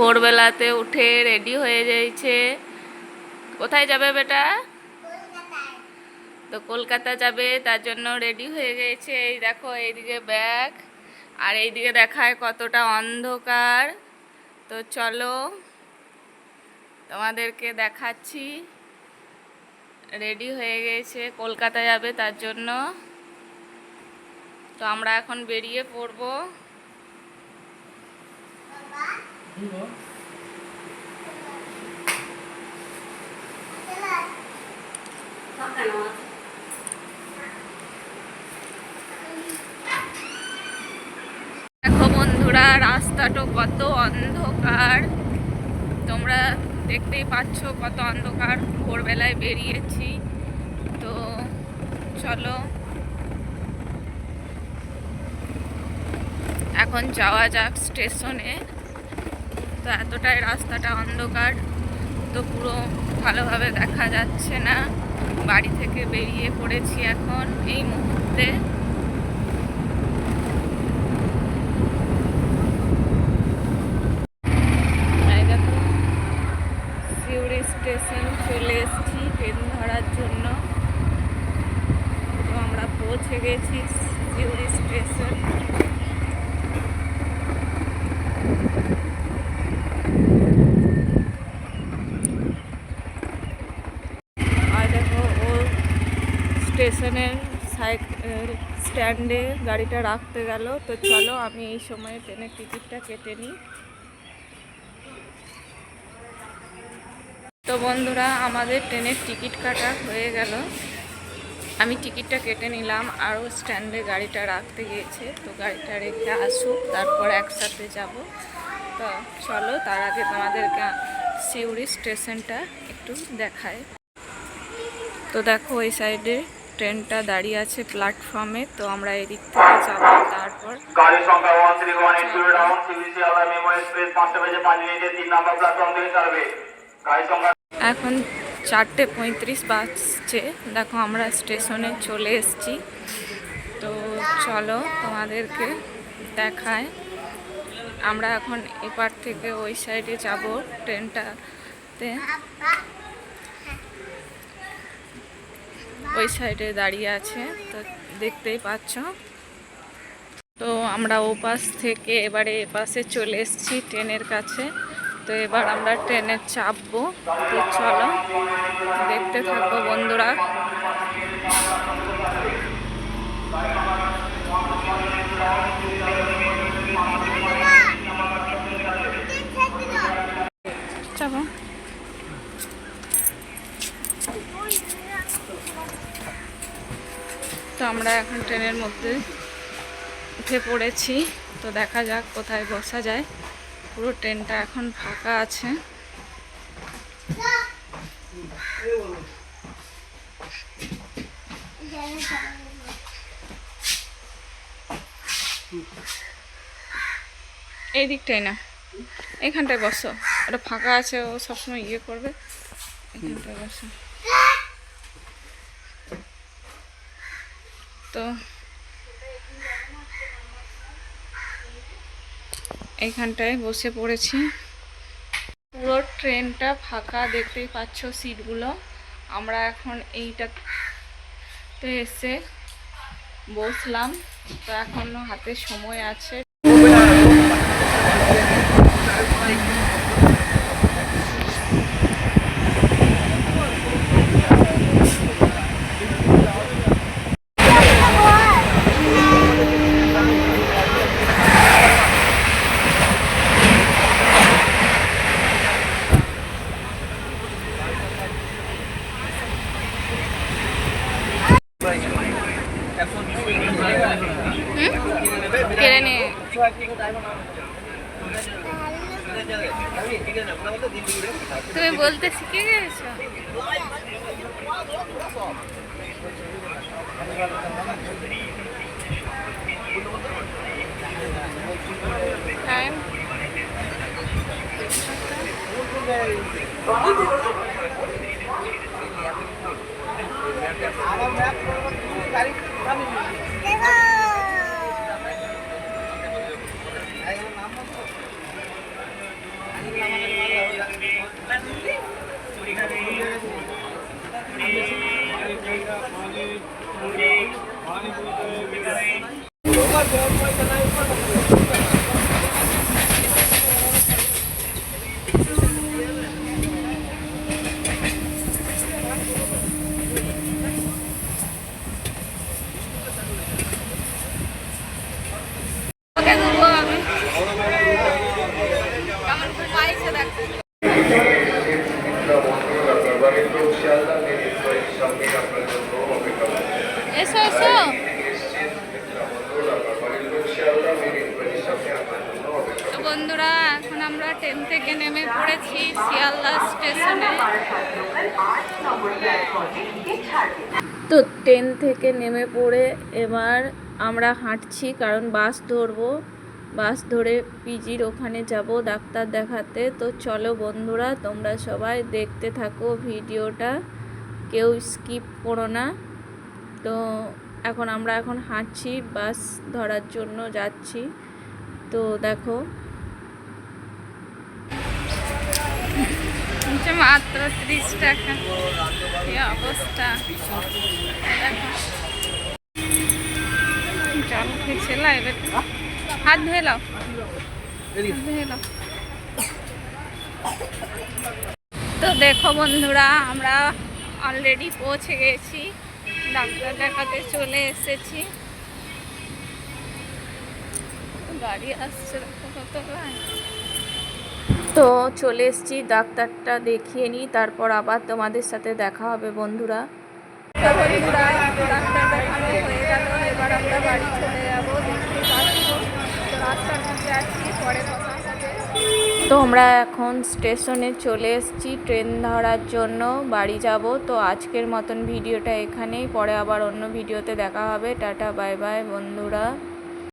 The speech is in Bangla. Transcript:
ভোরবেলাতে উঠে রেডি হয়ে যাইছে। কোথায় যাবে বেটা? তো কলকাতা যাবে, তার জন্য রেডি হয়ে গেছে। এই দেখো, এইদিকে ব্যাগ আর এইদিকে দেখায় কতটা অন্ধকার। তো চলো, তোমাদেরকে দেখাচ্ছি। রেডি হয়ে গেছে, কলকাতা যাবে তার জন্য। তো আমরা এখন বেরিয়ে পড়ব। দেখো বন্ধুরা রাস্তাটা কত অন্ধকার। তোমরা দেখতেই পাচ্ছ কত অন্ধকার। ভোরবেলায় বেরিয়েছি। তো চলো। এখন যাওয়া যাক স্টেশনে। তো এতটাই রাস্তাটা অন্ধকার, তো পুরো ভালোভাবে দেখা যাচ্ছে না। বাড়ি থেকে বেরিয়ে পড়েছি এখন এই মুহূর্তে। সিউড়ি স্টেশন চলে এসেছি ট্রেন ধরার জন্য। তো আমরা পৌঁছে গেছি সিউড়ি স্টেশন আর দেখো ও স্টেশনের স্ট্যান্ডে গাড়িটা রাখতে গেল। তো চলো, আমি এই সময় ট্রেনের টিকিটটা কেটে নিই। তো বন্ধুরা, আমাদের ট্রেনের টিকিট কাটা হয়ে গেল। আমি টিকিটটা কেটে নিলাম, আরও স্ট্যান্ডে গাড়িটা রাখতে গিয়েছে। তো গাড়িটা রেখে আসুক, তারপর একসাথে যাব। তো চলো, তার আগে তোমাদেরকে সিউড়ি স্টেশনটা একটু দেখায় তো দেখো, ওই সাইডে ট্রেনটা দাঁড়িয়ে আছে প্ল্যাটফর্মে তো আমরা এদিক থেকে যাব তারপর গাড়ি সংখ্যা one three one eight zero down CBC MEMU express পাঁচটা বেজে পাঁচ মিনিটে তিন নম্বর প্ল্যাটফর্ম থেকে ছাড়বে। গাড়ি সংখ্যা এখন চারটে পঁয়ত্রিশ বাজছে। দেখো আমরা স্টেশনে চলে এসেছি। তো চলো তোমাদেরকে দেখায়। আমরা এখন এপার থেকে ওই সাইডে যাব ট্রেনটাতে। ওই সাইডে দাঁড়িয়ে আছে, তো দেখতেই পাচ্ছ। তো আমরা ও পাশ থেকে এবারে এ পাশে চলে এসেছি ট্রেনের কাছে। তো এবার আমরা ট্রেনে চাপবো। তো চলো, দেখতে থাকব বন্ধুরা চাপো তো আমরা এখন ট্রেনের মধ্যে উঠে পড়েছি। তো দেখা যাক কোথায় বসা যায়। পুরো ট্রেনটা এখন ফাঁকা আছে। এই দিকটাই না। এখানটায় বসো। ওটা ফাঁকা আছে, ও সবসময় ইয়ে করবে। এখানটায় বসো। তো এইখানটায় বসে পড়েছি। পুরো ট্রেনটা ফাঁকা দেখতেই পাচ্ছ সিটগুলো। আমরা এখন এইটাতে এসে বসলাম। তো এখনও হাতে সময় আছে। তুমি বলতে শিখে গেছো? টাইম ਪਾਣੀ ਪੂਰੀ ਤੇ ਵਿਗੜੇ এসো এসো। তো বন্ধুরা, এখন আমরা ট্রেন থেকে নেমে পড়েছি শিয়ালদা স্টেশনে। তো ট্রেন থেকে নেমে পড়ে এবার আমরা হাঁটছি, কারণ বাস ধরবো। বাস ধরে পিজির ওখানে যাব ডাক্তার দেখাতে। তো চলো বন্ধুরা, তোমরা সবাই দেখতে থাকো ভিডিওটা। কেউ স্কিপ করো না। তো এখন আমরা এখন হাঁটছি, বাস ধরার জন্য যাচ্ছি। তো দেখো। মাত্র ত্রিশ টাকা। কি অবস্থা? জল খেয়েছিল এবার? হাত ধুয়ে হাত ধুয়ে নাও। তো দেখো বন্ধুরা, আমরা অলরেডি পৌঁছে গেছি। ডাক্তার দেখাতে চলে এসেছি। গাড়ি আসছে তো চলে এসেছি, ডাক্তারটা দেখিয়ে নিই, তারপর আবার তোমাদের সাথে দেখা হবে বন্ধুরা। রাস্তার মধ্যে আছি, পরে কথা তো আমরা এখন স্টেশনে চলে এসেছি, ট্রেন ধরার জন্য বাড়ি যাব। তো আজকের মতন ভিডিওটা এখানেই, পরে আবার অন্য ভিডিওতে দেখা হবে। টাটা, বাই বাই, বন্ধুরা।